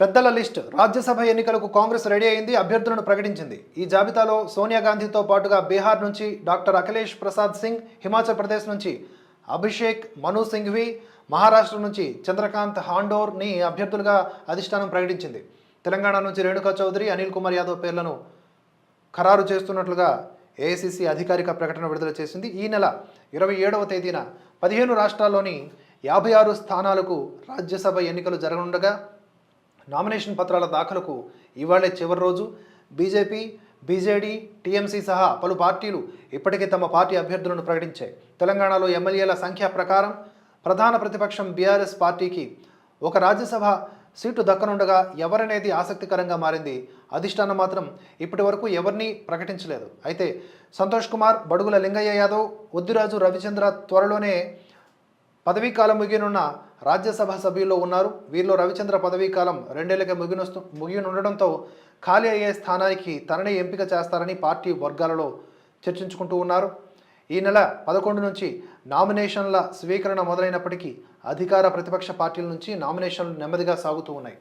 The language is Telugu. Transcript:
పెద్దల లిస్ట్. రాజ్యసభ ఎన్నికలకు కాంగ్రెస్ రెడీ అయింది అభ్యర్థులను ప్రకటించింది. ఈ జాబితాలో సోనియా గాంధీతో పాటుగా బీహార్ నుంచి డాక్టర్ అఖిలేష్ ప్రసాద్ సింగ్ హిమాచల్ ప్రదేశ్ నుంచి అభిషేక్ మను సింఘ్వి మహారాష్ట్ర నుంచి చంద్రకాంత్ హాండోర్ని అభ్యర్థులుగా అధిష్టానం ప్రకటించింది. తెలంగాణ నుంచి రేణుకా చౌదరి అనిల్ కుమార్ యాదవ్ పేర్లను ఖరారు చేస్తున్నట్లుగా ఏఐసిసి అధికారిక ప్రకటన విడుదల చేసింది. ఈ నెల ఇరవై ఏడవ తేదీన పదిహేను రాష్ట్రాల్లోని యాభై ఆరు స్థానాలకు రాజ్యసభ ఎన్నికలు జరగనుండగా నామినేషన్ పత్రాల దాఖలకు ఇవాళే చివరి రోజు. బీజేపీ బీజేడీ టీఎంసీ సహా పలు పార్టీలు ఇప్పటికే తమ పార్టీ అభ్యర్థులను ప్రకటించాయి. తెలంగాణలో ఎమ్మెల్యేల సంఖ్య ప్రకారం ప్రధాన ప్రతిపక్షం బీఆర్ఎస్ పార్టీకి ఒక రాజ్యసభ సీటు దక్కనుండగా ఎవరనేది ఆసక్తికరంగా మారింది. అధిష్టానం మాత్రం ఇప్పటి వరకు ఎవరిని ప్రకటించలేదు. అయితే సంతోష్ కుమార్ బడుగుల లింగయ్య యాదవ్ ఒద్దిరాజు రవిచంద్ర త్వరలోనే పదవీ కాలం ముగియనున్న రాజ్యసభ సభ్యుల్లో ఉన్నారు. వీరిలో రవిచంద్ర పదవీ కాలం రెండేళ్ళకే ముగినొస్తు ముగియనుండడంతో ఖాళీ అయ్యే స్థానానికి తననే ఎంపిక చేస్తారని పార్టీ వర్గాలలో చర్చించుకుంటూ ఉన్నారు. ఈ నెల పదకొండు నుంచి నామినేషన్ల స్వీకరణ మొదలైనప్పటికీ అధికార ప్రతిపక్ష పార్టీల నుంచి నామినేషన్లు నెమ్మదిగా సాగుతూ ఉన్నాయి.